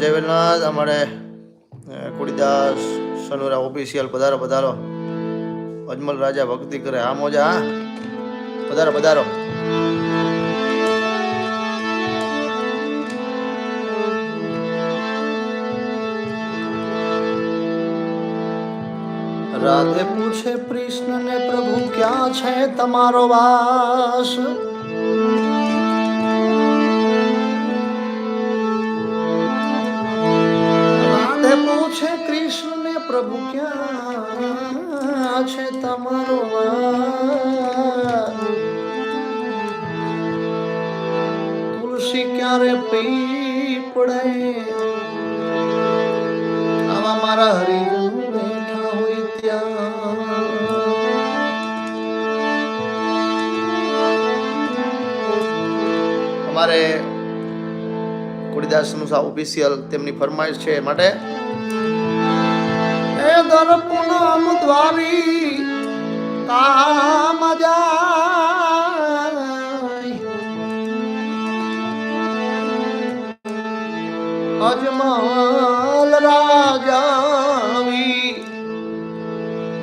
વેલનાથ અમારે કુડીદાસ, સનુરા ઓફિશિયલ પધારો પધારો. અજમલ રાજા ભક્તિ કરે આ મોજા, હા. પધારો પધારો. રાધે પૂછે કૃષ્ણ ને પ્રભુ ક્યાં છે તમારો વાસ? ક્યાં છે તમારો? તુલસી ક્યારે પી પડે આવા મારા હરિજન હોય ત્યાં અમારે કુડીદાસનું ઓફિશિયલ તેમની ફરમાઈશ છે માટે એ દર્પણમ દ્વારી. કામ જાય. અજમલ રાજાવી.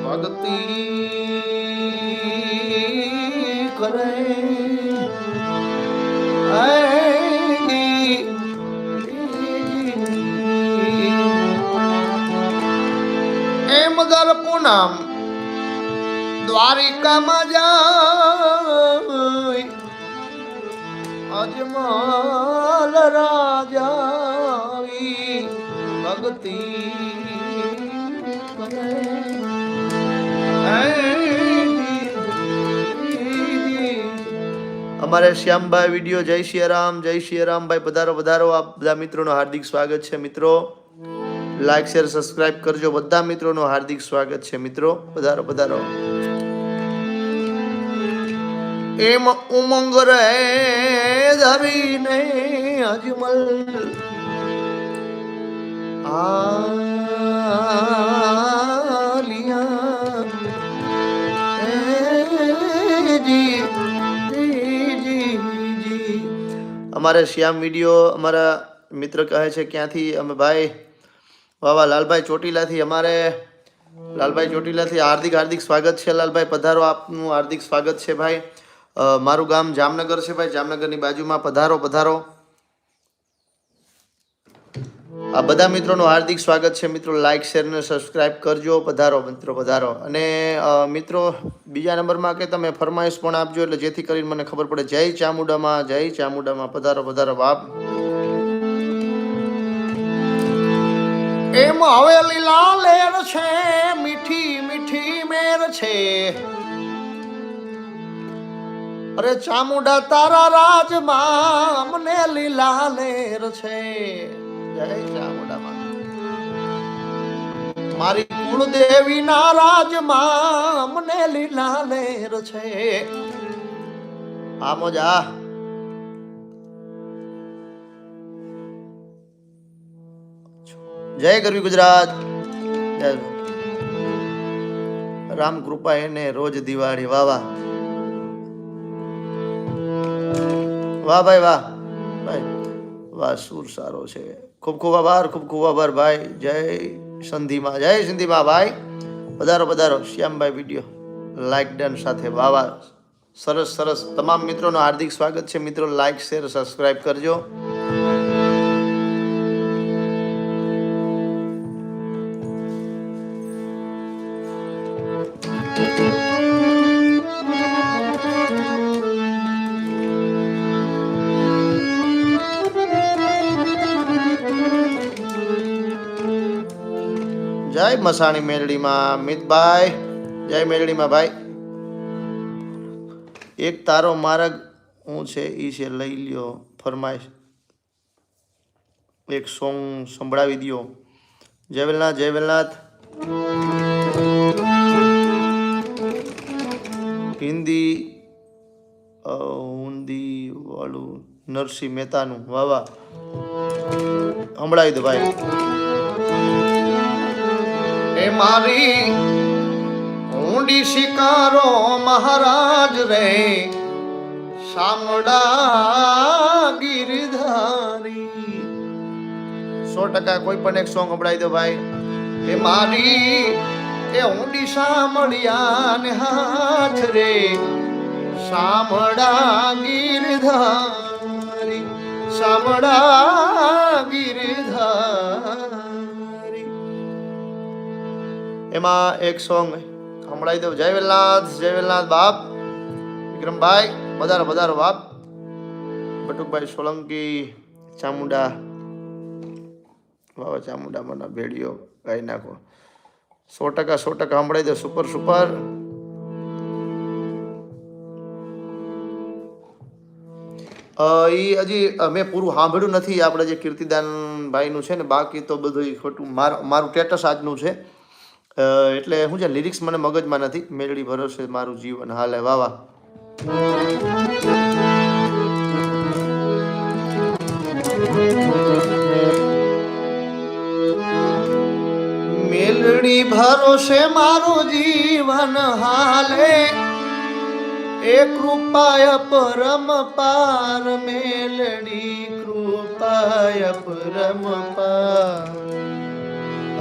ભક્તિ પૂનમ દ્વારિકામાં જાય. અજમલ રાજાવી ભક્તિ અમારે શ્યામભાઈ વીડિયો જય શ્રી રામ જય શ્રી ભાઈ, પધારો પધારો. આ બધા મિત્રોનો હાર્દિક સ્વાગત છે, મિત્રો. લાઈક શેર સબસ્ક્રાઇબ કરજો. બધા મિત્રોનું હાર્દિક સ્વાગત છે. મિત્રો, પધારો પધારો. એમ ઉમંગ રે ધરીને અજમલ. આલિયા. જી અમારે શ્યામ વીડિયો અમારા મિત્ર કહે છે, ક્યાંથી? અમે ભાઈ વાવા લાલભાઈ ચોટીલાથી અમારે, લાલભાઈ ચોટીલાથી હાર્દિક હાર્દિક સ્વાગત છે. લાલભાઈ, પધારો આપનું હાર્દિક સ્વાગત છે ભાઈ. મારું ગામ જામનગર છે ભાઈ. જામનગરની બાજુમાં પધારો પધારો. આ બધા મિત્રોનું હાર્દિક સ્વાગત છે. મિત્રો લાઇક શેર અને સબસ્ક્રાઇબ કરજો. પધારો, મિત્રો, પધારો. અને મિત્રો, બીજા નંબરમાં કે તમે ફરમાઈશ પણ આપજો, એટલે જેથી કરીને મને ખબર પડે. જય ચામુંડામાં જય ચામુંડામાં. પધારો પધારો. બાપ એમ હવે લીલા લેર છે, મીઠી મીઠી મેર છે. અરે ચામુંડા તારા રાજમાં અમને લીલા લેર છે. જય ચામુંડા મારી કુળદેવી ના રાજમાં અમને લીલા લેર છે. આમો જા જય ગરવી ગુજરાત. રામ કૃપા એને રોજ દિવાળી. વાહ વાહ. વાહ, ભાઈ વાહ. ભાઈ, વાહ, સુર સારો છે. ખૂબ ખૂબ આભાર, ખૂબ ખૂબ આભાર, ભાઈ. જય સંધિમાં, જય સિંધીમાં, ભાઈ. પધારો પધારો શ્યામભાઈ વીડિયો લાઈક ડન સાથે. વાહ સરસ સરસ. તમામ મિત્રોનો હાર્દિક સ્વાગત છે. મિત્રો લાઈક શેર સબસ્ક્રાઈબ કરજો. મસાણી મેલડીમાં મિતભાઈ. જય મેલડીમાં ભાઈ. એક તારો માર્ગ હું છે એ છે લઈ લ્યો, ફરમાઈશ. એક સોંગ સંભળાવી દ્યો. જય વેલનાથ જય વેલનાથ. હિન્દી હિન્દી વાળું નરસિંહ મહેતાનું. વાહ વાહ. સંભળાવી દો ભાઈ. એ મારી ઊંડી શિકારો મહારાજ રે સામડા ગિરધારી. સો ટકા કોઈ પણ એક સોંગ સંભળાવી દો ભાઈ. એ મારી, એ ઊંડી સામળિયા ને હાથ રે સામડા ગિરધારી સામડા ગિરધારી. એમાં એક સોંગ સંભળાવી દઉં. જય વેલનાથ જય વેલનાથ બાપ. વિક્રમભાઈ, વધારો વધારો બાપ. બટુકભાઈ સોલંકી, ચામુંડા. વાવા ચામુંડા મને ભેડિયો ગાઈ નાખો. સો ટકા સો ટકા સંભળાવી દો. Super super. એ હજી મેં પૂરું સાંભળ્યું નથી. આપણે જે કીર્તિદાન ભાઈનું છે ને બાકી તો બધું ખોટું. મારું મારું સ્ટેટસ આજનું છે. એટલે શું છે લિરિક્સ મને મગજમાં નથી મેળડી ભરોસે મારું જીવન હાલે વાવા મેલડી ભરોસે મારું જીવન હાલે, એ કૃપાય પરમ પાર, મેલડી કૃપાય પરમ પાર.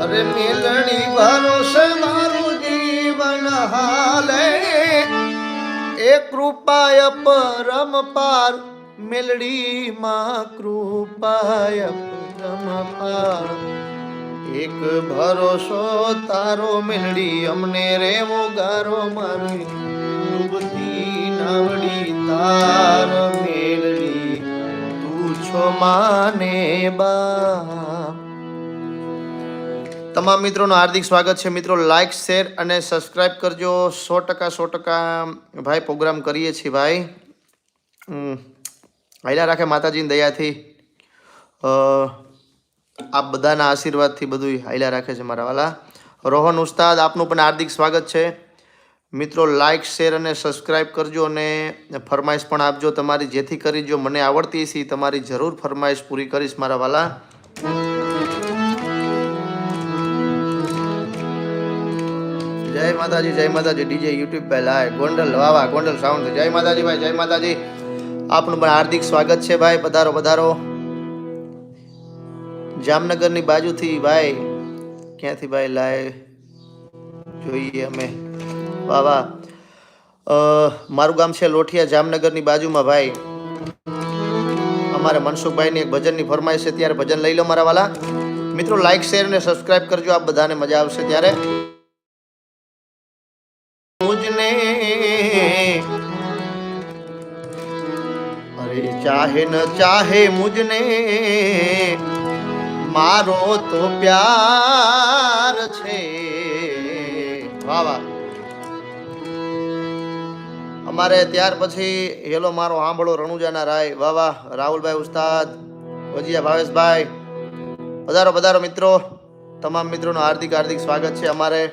અરે મેલણી ભરોસે મારું જીવન હાલે. એ કૃપાય પરમ પાર મેલડી માં કૃપાય પરમ પાર. એક ભરોસો તારો મેલડી અમને રેવો ગારો મારી. ડૂબતી નાવડી તાર મેલડી તું છો માને બા તમામ મિત્રોનું હાર્દિક સ્વાગત છે. મિત્રો લાઇક શેર અને સબસ્ક્રાઇબ કરજો. સો ટકા સો ટકા ભાઈ પ્રોગ્રામ કરીએ છીએ ભાઈ. હાલ્યા રાખે માતાજીની દયાથી. આપ બધાના આશીર્વાદથી બધું હાલ્યા રાખે છે મારા વાલા. રોહન ઉસ્તાદ, આપનું પણ હાર્દિક સ્વાગત છે. મિત્રો લાઇક શેર અને સબસ્ક્રાઇબ કરજો અને ફરમાઈશ પણ આપજો તમારી. જેથી કરી જો મને આવડતી છે તમારી જરૂર ફરમાઈશ પૂરી કરીશ મારા વાલા. જય માતાજી જય માતાજી. ડીજે યુટ્યુબ પર લાય ગોંડલ, વાવા, ગોંડલ સાઉન્ડ જય માતાજી ભાઈ, જય માતાજી. આપનું પણ હાર્દિક સ્વાગત છે ભાઈ. પધારો પધારો. જામનગરની બાજુથી ભાઈ, ક્યાંથી ભાઈ લાય જોઈએ અમે? વાહ મારું ગામ છે લોઠિયા, જામનગરની બાજુમાં ભાઈ. અમારે મનસુખભાઈની એક ભજનની ફરમાઈશ છે, ત્યારે ભજન લઈ લો મારા વાલા. મિત્રો લાઈક શેર અને સબસ્ક્રાઇબ કરજો. આપ બધાને મજા આવશે ત્યારે. ચાહે ન ચાહે મુજને, મારો તો પ્યાર છે. વાહ વાહ. અમારે ત્યાર પછી, હેલો, મારો સાંભળો રણુજાના રાય. વાહ રાહુલભાઈ ઉસ્તાદ વજીયા ભાવેશભાઈ. પધારો પધારો મિત્રો. તમામ મિત્રોનું હાર્દિક હાર્દિક સ્વાગત છે અમારે.